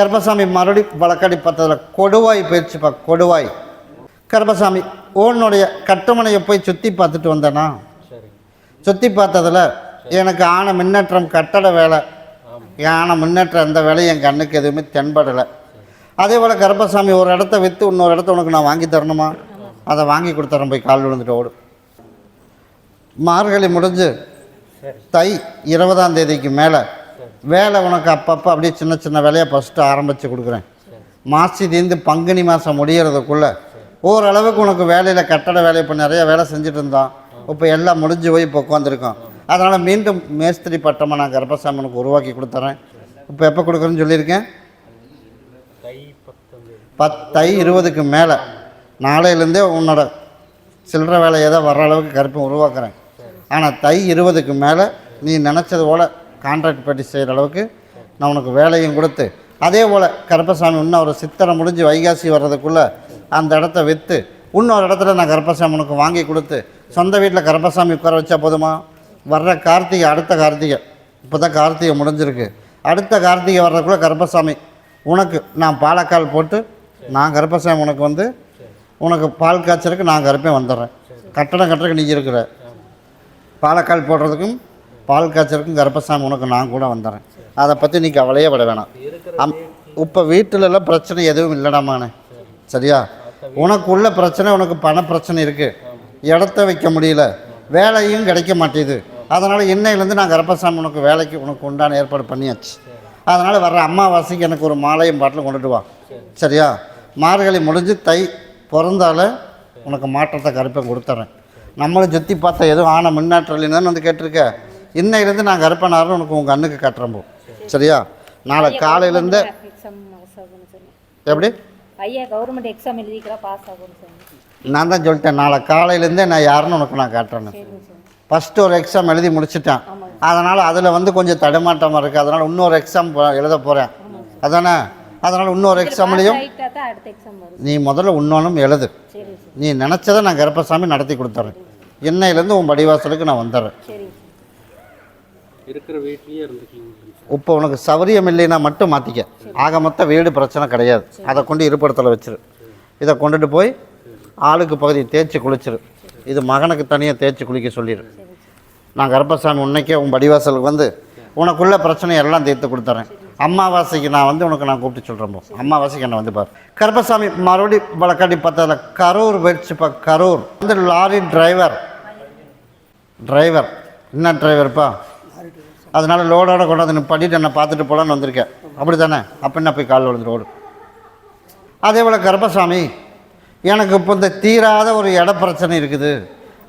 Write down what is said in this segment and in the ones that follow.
கருப்பசாமி மறுபடி வழக்காடி பார்த்ததில் கொடுவாய் போயிடுச்சுப்பா கொடுவாய். கருப்பசாமி உன்னுடைய கட்டுமனையை போய் சுற்றி பார்த்துட்டு வந்தேனா? சுற்றி பார்த்ததில் எனக்கு ஆன முன்னேற்றம் கட்டட வேலை. ஆன முன்னேற்றம் எந்த வேலையும் என் கண்ணுக்கு எதுவுமே தென்படலை. அதே போல் கருப்பசாமி ஒரு இடத்த விற்று இன்னொரு இடத்த உனக்கு நான் வாங்கி தரணுமா? அதை வாங்கி கொடுத்துறேன் போய் கால் விழுந்துட்டு ஓடும் மார்கழி முடிஞ்சு தை இருபதாம் தேதிக்கு மேலே வேலை உனக்கு அப்பப்போ அப்படியே சின்ன சின்ன வேலையை ஃபஸ்ட்டு ஆரம்பித்து கொடுக்குறேன். மாசிலேருந்து பங்குனி மாதம் முடிகிறதுக்குள்ளே ஓரளவுக்கு உனக்கு வேலையில் கட்டட வேலை இப்போ நிறைய வேலை செஞ்சுட்டு இருந்தோம் இப்போ எல்லாம் முடிஞ்சு போய் இப்போ உட்காந்துருக்கோம் அதனால் மீண்டும் மேஸ்திரி பட்டமாக நான் கர்ப்பசாமி உனக்கு உருவாக்கி கொடுத்துறேன். இப்போ எப்போ கொடுக்குறேன்னு சொல்லியிருக்கேன்? பத் தை இருபதுக்கு மேலே. நாளையிலேருந்தே உன்னோட சில்லற வேலை ஏதோ வர்ற அளவுக்கு கருப்பை உருவாக்குறேன். ஆனால் தை இருபதுக்கு மேலே நீ நினச்சது போல் கான்ட்ராக்ட் பற்றி செய்கிற அளவுக்கு நான் உனக்கு வேலையும் கொடுத்து அதே போல் கருப்பசாமி இன்னும் ஒரு சித்திரை முடிஞ்சு வைகாசி வர்றதுக்குள்ளே அந்த இடத்த விற்று இன்னொரு இடத்துல நான் கருப்பசாமி உனக்கு வாங்கி கொடுத்து சொந்த வீட்டில் கருப்பசாமி உட்கார வச்சா போதுமா? வர்ற கார்த்திகை அடுத்த கார்த்திகை. இப்போ தான் கார்த்திகை முடிஞ்சிருக்கு. அடுத்த கார்த்திகை வர்றதுக்குள்ளே கருப்பசாமி உனக்கு நான் பாலக்கால் போட்டு நான் கருப்பசாமி உனக்கு வந்து உனக்கு பால் காய்ச்சலுக்கு நான் கருப்பே வந்துடுறேன். கட்டடம் கட்டுறதுக்கு நீ இருக்கிற. பாலக்கால் போடுறதுக்கும் பால் காய்ச்சலுக்கும் கர்ப்பசாமி உனக்கு நான் கூட வந்துடுறேன் அதை பற்றி நீ கவலையே பட வேணாம். அம் இப்போ வீட்டிலலாம் பிரச்சனை எதுவும் இல்லைடாமாண்ணே சரியா? உனக்குள்ள பிரச்சனை உனக்கு பண பிரச்சனை இருக்குது இடத்த வைக்க முடியல. வேலையும் கிடைக்க மாட்டேது. அதனால் இன்னையிலேருந்து நான் கர்ப்பசாமி உனக்கு வேலைக்கு உனக்கு உண்டான ஏற்பாடு பண்ணியாச்சு. அதனால் வர்ற அம்மாவாசைக்கு எனக்கு ஒரு மாலையும் பாட்டிலும் கொண்டுட்டு வா. சரியா? மார்கழி முடிஞ்சு தை பிறந்தால உனக்கு மாற்றத்தை கருப்பை கொடுத்துட்றேன் நம்மளும் சுற்றி பார்த்தா எதுவும் ஆன முன்னேற்றம் இல்லைன்னு வந்து கேட்டிருக்க. இன்னையிலேருந்து நான் கருப்பனாரும் உனக்கு உங்கள் கண்ணுக்கு கட்டுறேன் போ. சரியா? நாளை காலையிலேருந்து எப்படி? ஐயா கவர்மெண்ட் எக்ஸாம் எழுதிக்கிறா பாஸ் சொன்னேன். நான் தான் சொல்லிட்டேன் நாளை காலையிலேருந்தே நான் யாருன்னு உனக்கு நான் காட்டுறேன்னு ஃபஸ்ட்டு ஒரு எக்ஸாம் எழுதி முடிச்சிட்டேன். அதனால் அதில் வந்து கொஞ்சம் தடுமாட்டமாக இருக்குது அதனால் இன்னொரு எக்ஸாம் எழுத போகிறேன் அதானே? அதனால் இன்னொரு எக்ஸாம்லேயும் நீ முதல்ல இன்னொன்றும் எழுது. நீ நினச்சதை நான் கருப்பசாமி நடத்தி கொடுத்துட்றேன். இன்னையிலேருந்து உன் படிவாசலுக்கு நான் வந்துடுறேன். இருக்கிற வீட்லயே இருந்துக்கலாம் இப்போ உனக்கு சௌரியம் இல்லைன்னா மட்டும் மாற்றிக்க ஆக மொத்த வீடு பிரச்சனை கிடையாது. அதை கொண்டு இருப்பிடத்தில் வச்சிரு. இதை கொண்டுட்டு போய் ஆளுக்கு பகுதி தேய்ச்சி குளிச்சிரு. இது மகனுக்கு தனியாக தேய்ச்சி குளிக்க சொல்லிடு நான் கருப்பசாமி உன்னைக்கே உன் படிவாசலுக்கு வந்து உனக்குள்ள பிரச்சனையை எல்லாம் தீர்த்து கொடுத்துறேன். அம்மாவாசைக்கு நான் வந்து உனக்கு நான் கூப்பிட்டு சொல்கிறேன் போ. அம்மாவாசைக்கு என்னை வந்து பாரு. கருப்பசாமி மறுபடி வழக்காடி பார்த்ததில் கரூர் போயிடுச்சுப்பா கரூர். வந்து லாரி டிரைவர் டிரைவர் என்ன டிரைவர்ப்பா அதனால் லோடோட கொண்டாந்து நிப்பாட்டிட்டு என்னை பார்த்துட்டு போகலான்னு வந்திருக்கேன். அப்படி தானே அப்போ என்ன போய் காலில் விழுந்து ரோடு அதே போல் கருப்பசாமி எனக்கு இப்போ இந்த தீராத ஒரு இட பிரச்சனை இருக்குது.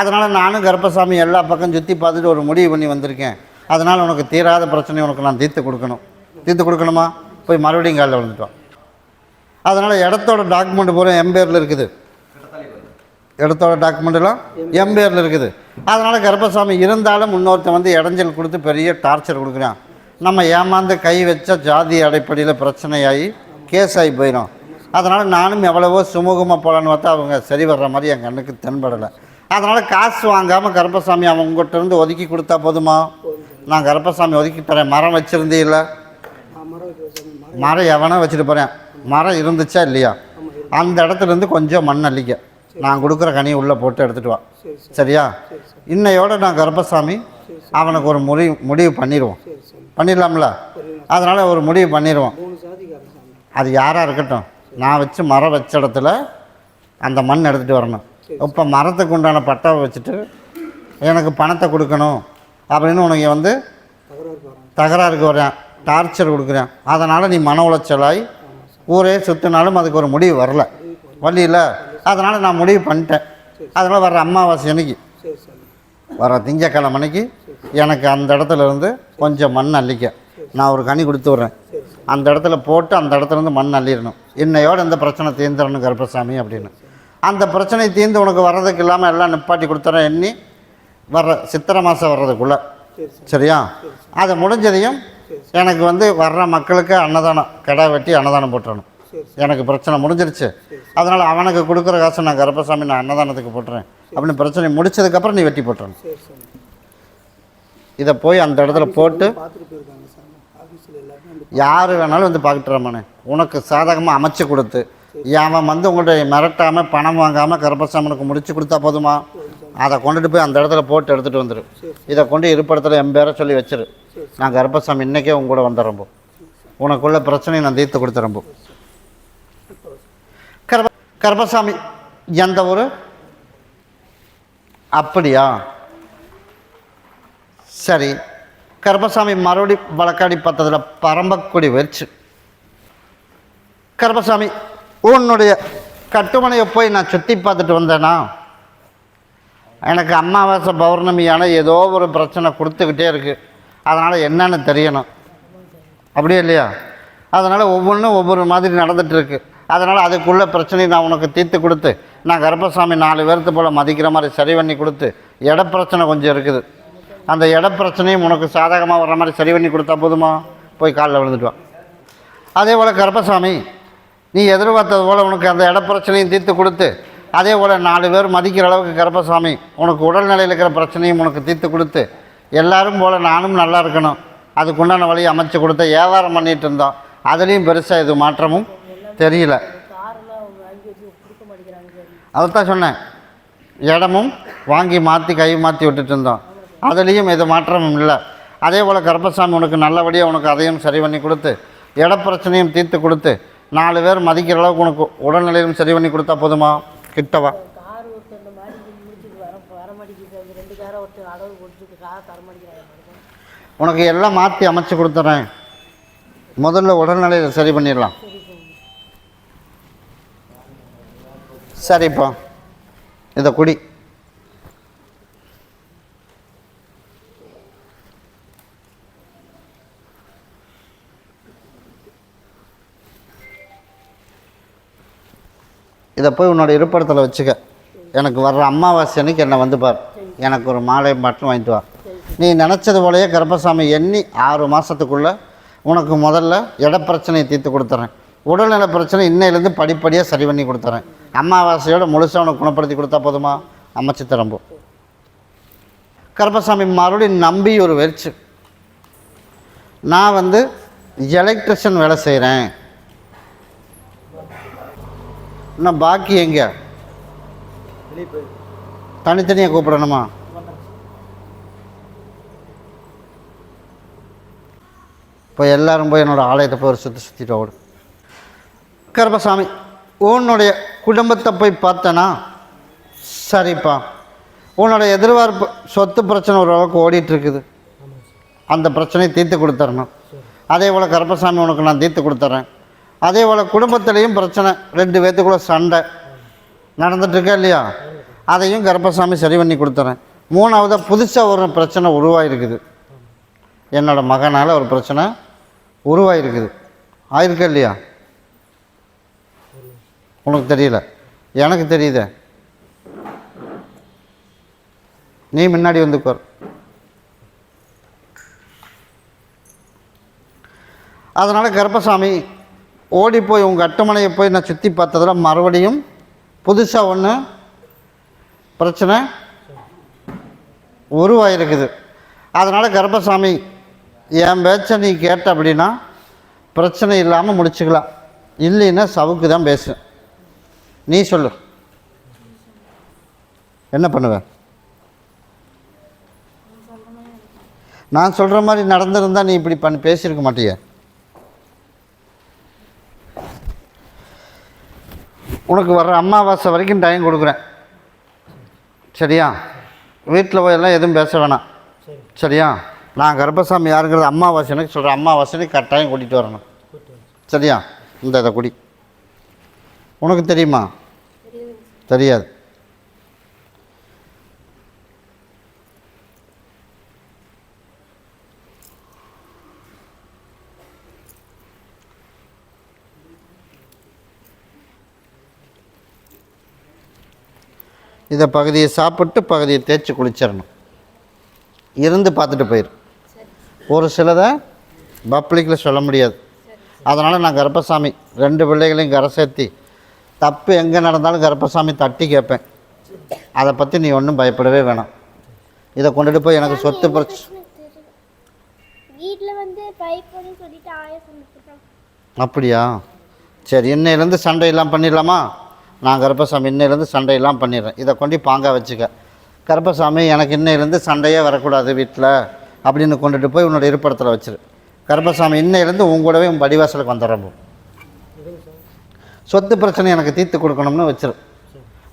அதனால் நானும் கருப்பசாமி எல்லா பக்கம் சுற்றி பார்த்துட்டு ஒரு முடிவு பண்ணி வந்திருக்கேன். அதனால் உனக்கு தீராத பிரச்சனை உனக்கு நான் தீர்த்து கொடுக்கணும். தீர்த்து கொடுக்கணுமா? போய் மறுபடியும் காலில் விழுந்துட்டோம். அதனால் இடத்தோட டாக்குமெண்ட் பூரா என் பேரில் இருக்குது. இடத்தோட டாக்குமெண்ட்லாம் என் பேரில் இருக்குது. அதனால் கருப்பசாமி இருந்தாலும் இன்னொருத்தன் வந்து இடைஞ்சல் கொடுத்து பெரிய டார்ச்சர் கொடுக்குறான். நம்ம ஏமாந்து கை வச்ச ஜாதி அடிப்படையில் பிரச்சனையாகி கேஸ் ஆகி போயிடும் அதனால் நானும் எவ்வளவோ சுமூகமாக போகலான்னு பார்த்தா அவங்க சரி வர்ற மாதிரி என் கண்ணுக்கு தென்படலை. அதனால் காசு வாங்காமல் கருப்பசாமி அவங்ககிட்ட இருந்து ஒதுக்கி கொடுத்தா போதுமா? நான் கருப்பசாமி ஒதுக்கி தரேன். மரம் வச்சுருந்தே இல்லை மரம் எவனோ வச்சுட்டு போகிறேன் மரம் இருந்துச்சா இல்லையா? அந்த இடத்துல இருந்து கொஞ்சம் மண் அள்ளிக்க நான் கொடுக்குற கனியை உள்ளே போட்டு எடுத்துகிட்டு வா. சரியா? இன்னையோட நான் கருப்பசாமி அவனுக்கு ஒரு முடிவு முடிவு பண்ணிடுவோம். பண்ணிடலாம்ல? அதனால் ஒரு முடிவு பண்ணிடுவோம். அது யாராக இருக்கட்டும். நான் வச்சு மரம் வச்ச இடத்துல அந்த மண் எடுத்துகிட்டு வரணும். இப்போ மரத்துக்கு உண்டான பட்டாவை வச்சுட்டு எனக்கு பணத்தை கொடுக்கணும் அப்படின்னு உனக்கு வந்து தகராறுக்கு வரேன் டார்ச்சர் கொடுக்குறேன். அதனால் நீ மன உளைச்சலாய் ஊரே சுற்றினாலும் அதுக்கு ஒரு முடிவு வரல. வழியில் அதனால் நான் முடிவு பண்ணிட்டேன். அதனால் வர்ற அமாவாசை அன்னைக்கு. வர திங்கக்கிழமை அன்னைக்கு எனக்கு அந்த இடத்துல இருந்து கொஞ்சம் மண் அள்ளிக்க. நான் ஒரு கனி கொடுத்து விட்றேன். அந்த இடத்துல போட்டு அந்த இடத்துல இருந்து மண் அள்ளிடணும். இன்னையோட இந்த பிரச்சனை தீர்ந்துடணும் கருப்பசாமி அப்படின்னு. அந்த பிரச்சனை தீர்ந்து உனக்கு வர்றதுக்கு இல்லாமல் எல்லாம் நிப்பாட்டி கொடுத்துறேன் எண்ணி வர்ற சித்திரை மாதம் வர்றதுக்குள்ளே. சரியா? அது முடிஞ்சதையும் எனக்கு வந்து வர்ற மக்களுக்கு அன்னதானம் கடை வெட்டி அன்னதானம் போட்டுறணும். எனக்கு பிரச்சனை முடிஞ்சிருச்சு. அதனால் அவனுக்கு கொடுக்குற காசு நான் கருப்பசாமி நான் அன்னதானத்துக்கு போட்டுறேன். அப்படின்னு பிரச்சனை முடிச்சதுக்கப்புறம் நீ வெட்டி போட்டுறணும். இதை போய் அந்த இடத்துல போட்டு யார் வேணாலும் வந்து பார்த்துட்டுறமானே உனக்கு சாதகமாக அமைச்சு கொடுத்து. அவன் வந்து உங்கள்கிட்ட மிரட்டாமல் பணம் வாங்காமல் கருப்பசாமனுக்கு முடிச்சு கொடுத்தா போதுமா? அதை கொண்டுட்டு போய் அந்த இடத்துல போட்டு எடுத்துகிட்டு வந்துடு இதை கொண்டு இருப்பிடத்தில் என் பேரை சொல்லி வச்சிரு. நான் கருப்பசாமி இன்றைக்கே உங்க கூட வந்துடுறேன் போ. உனக்குள்ள பிரச்சனையை நான் தீர்த்து கொடுத்துறேன் கர்ப கர்பசாமி எந்த ஊர்? அப்படியா? சரி. கர்பசாமி மறுபடி வழக்காடி பார்த்ததில் பரம்பக்குடி வச்சு. கர்பசாமி உன்னுடைய கட்டுமனையை போய் நான் சுற்றி பார்த்துட்டு வந்தேன்னா எனக்கு அமாவாசை பௌர்ணமியான ஏதோ ஒரு பிரச்சனை கொடுத்துக்கிட்டே இருக்குது அதனால் என்னென்னு தெரியணும். அப்படியே இல்லையா? அதனால் ஒவ்வொன்றும் ஒவ்வொரு மாதிரி நடந்துகிட்ருக்கு அதனால் அதுக்குள்ள பிரச்சனையை நான் உனக்கு தீர்த்து கொடுத்து நான் கருப்பசாமி நாலு பேர்த்து போல் மதிக்கிற மாதிரி சரி பண்ணி கொடுத்து இட பிரச்சனை கொஞ்சம் இருக்குது. அந்த இட பிரச்சனையும் உனக்கு சாதகமாக வர்ற மாதிரி சரி பண்ணி கொடுத்தா போதுமா? போய் காலில் விழுந்துட்டுவான் அதே போல் கருப்பசாமி நீ எதிர்பார்த்தது போல் உனக்கு அந்த இட பிரச்சனையும் தீர்த்து கொடுத்து அதே போல் நாலு பேர் மதிக்கிற அளவுக்கு கருப்பசாமி உனக்கு உடல்நிலையில் இருக்கிற பிரச்சனையும் உனக்கு தீர்த்து கொடுத்து எல்லாரும் போல் நானும் நல்லா இருக்கணும். அதுக்குண்டான வழியை அமைச்சு கொடுத்த வியாபாரம் பண்ணிகிட்டு இருந்தோம் அதுலேயும் பெருசாக இது மாற்றமும் தெரியல. அதைத்தான் சொன்னேன். இடமும் வாங்கி மாற்றி கை மாற்றி விட்டுட்டு இருந்தோம். அதுலேயும் எது மாற்றமும் இல்லை. அதே போல் கர்ப்பசாமி உனக்கு நல்லபடியாக உனக்கு அதையும் சரி பண்ணி கொடுத்து இட பிரச்சனையும் தீர்த்து கொடுத்து நாலு பேர் மதிக்கிற அளவுக்கு உனக்கு உடல்நிலையும் சரி பண்ணி கொடுத்தா போதுமா? கிட்டவா? உனக்கு எல்லாம் மாற்றி அமைச்சு கொடுத்துட்றேன் முதல்ல உடல்நிலையை சரி பண்ணிடலாம். சரிப்பா இதை குடி. இதை போய் உன்னோட இருப்பிடத்தில் வச்சுக்க. எனக்கு வர்ற அமாவாசை அன்னைக்கு என்னை வந்து பார். எனக்கு ஒரு மாலை மட்டும் வாங்கிட்டு வா. நீ நினச்சது போலயே கருப்பசாமி எண்ணி ஆறு மாதத்துக்குள்ளே உனக்கு முதல்ல இட பிரச்சனையை தீர்த்து கொடுத்துறேன். உடல்நல பிரச்சனை இன்னையிலேருந்து படிப்படியாக சரி பண்ணி கொடுத்துறேன். அமாவாசையோட முழுசாக உனக்கு குணப்படுத்தி கொடுத்தா போதுமா? அமைச்சு திரும்பும் கருப்பசாமி மறுபடியும் நம்பி ஒரு வெறிச்சு. நான் வந்து எலக்ட்ரிஷியன் வேலை செய்கிறேன் இன்னும் பாக்கி எங்க? தனித்தனியாக கூப்பிடணுமா? இப்போ எல்லாரும் போய் என்னோடய ஆலயத்தை போய் ஒரு சுற்றி சுற்றிட்டு ஓடும் கருப்பசாமி உன்னுடைய குடும்பத்தை போய் பார்த்தனா? சரிப்பா. உன்னோட எதிர்பார்ப்பு சொத்து பிரச்சனை ஓரளவுக்கு ஓடிட்டு அந்த பிரச்சனையை தீர்த்து கொடுத்துறணும் அதே போல் கருப்பசாமி உனக்கு நான் தீர்த்து கொடுத்துட்றேன் அதே போல் குடும்பத்துலேயும் பிரச்சனை ரெண்டு பேர்த்துக்குள்ள சண்டை. நடந்துட்டுருக்கா இல்லையா? அதையும் கருப்பசாமி சரி பண்ணி கொடுத்துறேன். மூணாவதாக புதுசாக ஒரு பிரச்சனை உருவாயிருக்குது. என்னோடய மகனால் ஒரு பிரச்சனை உருவாயிருக்குது. ஆயிருக்கா இல்லையா? உனக்கு தெரியல. எனக்கு தெரியுதே. நீ முன்னாடி வந்து அதனால் கருப்பசாமி ஓடி போய் உங்கள் அட்டமனையை போய் நான் சுற்றி பார்த்ததில் மறுபடியும் புதுசாக ஒன்று பிரச்சனை உருவாயிருக்குது. அதனால் கர்ப்பசாமி என் பேச்சை நீ கேட்ட அப்படின்னா பிரச்சனை இல்லாமல் முடிச்சுக்கலாம். இல்லைன்னா சவுக்கு தான் பேசுவேன். நீ சொல்லு. என்ன பண்ணுவ? நான் சொல்கிற மாதிரி நடந்திருந்தா நீ இப்படி பண்ணி பேசியிருக்க மாட்டிய. உனக்கு வர்ற அம்மாவாசை வரைக்கும் டைம் கொடுக்குறேன். சரியா? வீட்டில் போய் எல்லாம் எதுவும் பேச வேணாம். சரியா? நான் கர்ப்பசாமி யாருங்கிறது அமாவாசைன்னு சொல்கிறேன் அமாவாசைன்னு கட்டாயம் கூட்டிகிட்டு வரணும். சரியா? இந்த இதை குடி. உனக்கு தெரியுமா? தெரியாது. இதை பகுதியை சாப்பிட்டு பகுதியை தேய்ச்சி குளிச்சிடணும். இருந்து பார்த்துட்டு போயிடும் ஒரு சிலதை பப்ளிக்கில் சொல்ல முடியாது. அதனால் நான் கர்ப்பசாமி ரெண்டு பிள்ளைகளையும் கரை சேர்த்தி தப்பு எங்கே நடந்தாலும் கருப்பசாமி தட்டி கேட்பேன். அதை பற்றி நீ ஒன்றும் பயப்படவே வேணாம். இதை கொண்டுட்டு போய் எனக்கு சொத்து பிரச்சனை அப்படியா? சரி இன்னையிலேருந்து சண்டையெல்லாம் பண்ணிடலாமா? நான் கருப்பசாமி இன்னையிலேருந்து சண்டையெல்லாம் பண்ணிடுறேன். இதை கொண்டு பாங்கா வச்சுக்க. கருப்பசாமி எனக்கு இன்னையிலேருந்து சண்டையே வரக்கூடாது வீட்டில் அப்படின்னு கொண்டுட்டு போய் உன்னோட இருப்பிடத்தில் வச்சிரு. கருப்பசாமி இன்னையிலேருந்து உன் கூடவே உன் படிவாசலுக்கு வந்துடுறேன் போ. சொத்து பிரச்சனை எனக்கு தீர்த்து கொடுக்கணும்னு வச்சிரு.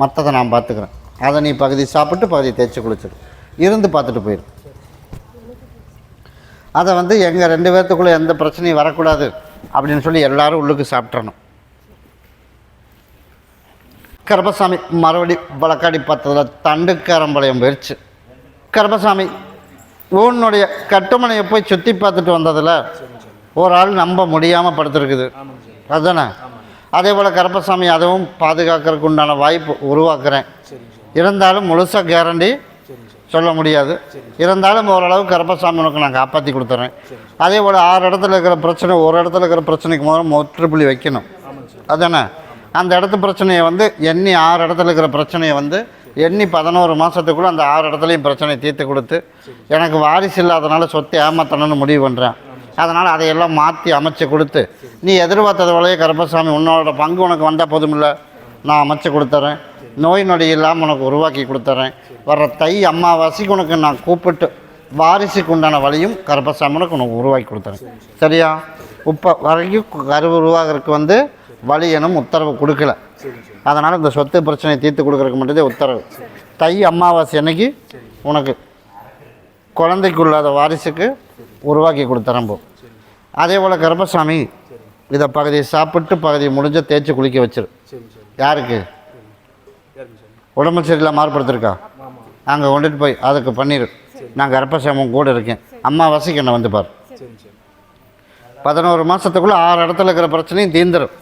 மற்றதை நான் பார்த்துக்கிறேன். அதை நீ பகுதி சாப்பிட்டு பகுதி தேய்ச்சி குளிச்சிரு. இருந்து பார்த்துட்டு போயிரு. அதை வந்து எங்கள் ரெண்டு பேர்த்துக்குள்ளே எந்த பிரச்சனையும் வரக்கூடாது அப்படின்னு சொல்லி எல்லாரும் உள்ளுக்கு சாப்பிட்றணும் கருப்பசாமி மறுபடி வழக்காடி பார்த்ததில் தண்டுக்காரம்பாளையம் போயிடுச்சு கருப்பசாமி உன்னுடைய கட்டுமனையை போய் சுற்றி பார்த்துட்டு வந்ததில் ஒரு ஆள் நம்ப முடியாமல் படுத்துருக்குது. அதுதானே அதே போல் கருப்பசாமி அதுவும் பாதுகாக்கிறதுக்கு உண்டான வாய்ப்பு உருவாக்குறேன். இருந்தாலும் முழுசாக கேரண்டி சொல்ல முடியாது. இருந்தாலும் ஓரளவு கருப்பசாமி உனக்கு நான் காப்பாற்றி கொடுத்துறேன். அதே போல் ஆறு இடத்துல இருக்கிற பிரச்சனை ஒரு இடத்துல இருக்கிற பிரச்சனைக்கு முதல்ல முற்றுப்புள்ளி வைக்கணும். அதானே? அந்த இடத்து பிரச்சனையை வந்து எண்ணி ஆறு இடத்துல இருக்கிற பிரச்சனையை வந்து எண்ணி பதினோரு மாதத்துக்குள்ளே அந்த ஆறு இடத்துலையும் பிரச்சனையை தீர்த்து கொடுத்து எனக்கு வாரிசு இல்லாதனால சொத்தை ஏமாத்தணும்னு முடிவு பண்ணுறேன் அதனால் அதையெல்லாம் மாற்றி அமைச்சு கொடுத்து நீ எதிர்பார்த்தது போலயே கருப்பசாமி உன்னோட பங்கு உனக்கு வந்தால் போதுமில்ல. நான் அமைச்சு கொடுத்துறேன். நோய் நொடி இல்லாமல் உனக்கு உருவாக்கி கொடுத்துறேன். வர்ற தை அம்மாவாசிக்கு உனக்கு நான் கூப்பிட்டு வாரிசுக்கு உண்டான வழியும் கருப்பசாமி உனக்கு உனக்கு உருவாக்கி கொடுத்துறேன். சரியா? இப்போ வரைக்கும் கரு உருவாகிறதுக்கு வந்து வழி எனும் உத்தரவு கொடுக்கல. அதனால் இந்த சொத்து பிரச்சனையை தீர்த்து கொடுக்குறக்கு மட்டும்தே உத்தரவு. தை அமாவாசை அன்னைக்கு உனக்கு குழந்தைக்குள்ளாத வாரிசுக்கு உருவாக்கி கொடுத்துறம்போ அதே போல் கர்ப்பசாமி இதை பகுதியை சாப்பிட்டு பகுதியை முடிஞ்ச தேய்ச்சி குளிக்க வச்சிரு. யாருக்கு? உடம்பு சரியில்லை மாறுபடுத்திருக்கா? அங்கே கொண்டுட்டு போய் அதுக்கு பண்ணிடு நான் கர்ப்பசாமம் கூட இருக்கேன். அம்மாவாசைக்கு என்னை வந்து பார். பதினோரு மாதத்துக்குள்ளே ஆறு இடத்துல இருக்கிற பிரச்சனையும் தீந்துரும்.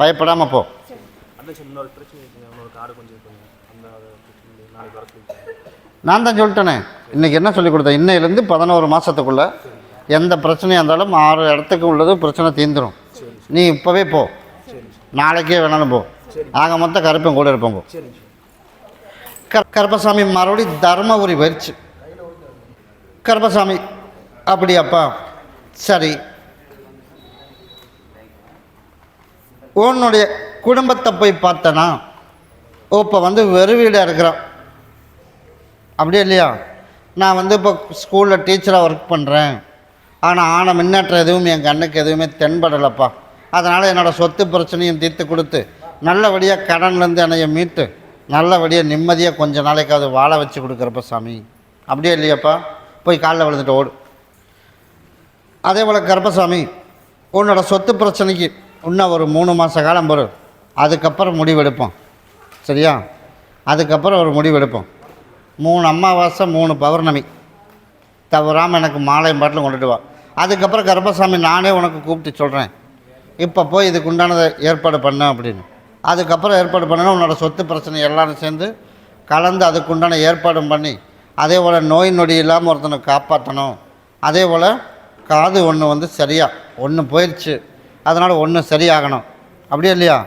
பயப்படாமல் போ. நான் தான் சொல்லிட்டேனே. இன்றைக்கி என்ன சொல்லி கொடுத்தேன்? இன்னையிலேருந்து பதினோரு மாதத்துக்குள்ளே எந்த பிரச்சனையாக இருந்தாலும் ஆறு இடத்துக்கு உள்ளது பிரச்சனை தீந்துரும் நீ இப்போவே போ. நாளைக்கே வேணாலும் போ. ஆக மொத்தம் கருப்பன் கூட இருப்போம் கர் கருப்பசாமி மறுபடியும் தர்மபுரி வரிச்சு கருப்பசாமி அப்படியாப்பா. சரி. உன்னுடைய குடும்பத்தை போய் பார்த்தனா? இப்போ வந்து வெறு வீடாக இருக்கிறான். அப்படியே இல்லையா? நான் வந்து இப்போ ஸ்கூலில் டீச்சராக ஒர்க் பண்ணுறேன் ஆனால் ஆன முன்னேற்றம் எதுவும் என் கண்ணுக்கு எதுவுமே தென்படலைப்பா. அதனால் என்னோடய சொத்து பிரச்சனையும் தீர்த்து கொடுத்து நல்லபடியாக கடன்லேருந்து என்னைய மீட்டு நல்லபடியாக நிம்மதியாக கொஞ்ச நாளைக்காவது வாழ வச்சு கொடுக்குறப்ப சாமி. அப்படியே இல்லையாப்பா? போய் காலில் விழுந்துட்டு ஓடு. அதே போல் கருப்பசாமி உன்னோட சொத்து பிரச்சனைக்கு இன்னும் ஒரு மூணு மாத காலம் வரும் அதுக்கப்புறம் முடிவெடுப்போம். சரியா? அதுக்கப்புறம் ஒரு முடிவெடுப்போம். மூணு அமாவாசை மூணு பௌர்ணமி. தவறாமல் எனக்கு மாலை பாட்டிலும் கொண்டுட்டு வா. அதுக்கப்புறம் கருப்பசாமி நானே உனக்கு கூப்பிட்டு சொல்கிறேன் இப்போ போய் இதுக்கு உண்டானதை ஏற்பாடு பண்ண அப்படின்னு. அதுக்கப்புறம் ஏற்பாடு பண்ணணும் உன்னோட சொத்து பிரச்சனை எல்லாரும் சேர்ந்து கலந்து அதுக்கு உண்டான ஏற்பாடும் பண்ணி அதே போல் நோய் நொடி இல்லாமல் ஒருத்தனை காப்பாற்றணும் அதே போல் காது ஒன்று வந்து சரியாக ஒன்று போயிடுச்சு அதனால் ஒன்று சரியாகணும். அப்படியே இல்லையா?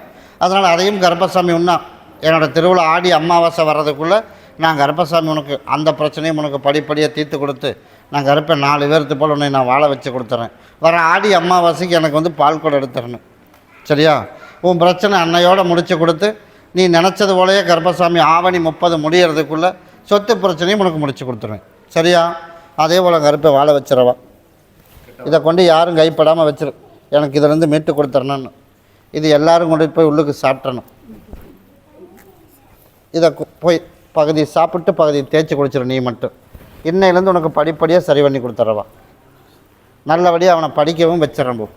அதனால் அதையும் கருப்பசாமி உண்ணா. என்னோடய திருவிழா ஆடி அமாவாசை வர்றதுக்குள்ளே நான் கருப்பசாமி உனக்கு அந்த பிரச்சனையும் உனக்கு படிப்படியாக தீர்த்து கொடுத்து நான் கருப்பேன் நாலு பேர்த்து போல் உன்னை நான் வாழ வச்சு கொடுத்துறேன். வர ஆடி அம்மாவாசைக்கு எனக்கு வந்து பால் கூட எடுத்துறணும் சரியா? உன் பிரச்சனை அன்னையோடு முடித்து கொடுத்து நீ நினச்சது போலயே கர்ப்பசாமி ஆவணி முப்பது முடியறதுக்குள்ளே சொத்து பிரச்சனையும் உனக்கு முடிச்சு கொடுத்துருவேன். சரியா? அதே போல் கருப்பை வாழ வச்சிடவா இதை கொண்டு யாரும் கைப்படாமல் வச்சிரு. எனக்கு இதிலேருந்து மீட்டு கொடுத்துறணும்னு. இது எல்லோரும் கொண்டு போய் உள்ளுக்கு சாப்பிட்றணும் இதை போய் பகுதி சாப்பிட்டு பகுதி தேய்ச்சி குடிச்சிடும் நீ மட்டும். இன்னையிலேருந்து உனக்கு படிப்படியாக சரி பண்ணி கொடுத்துட்றவா. நல்லபடியாக அவனை படிக்கவும் வச்சிடம்போ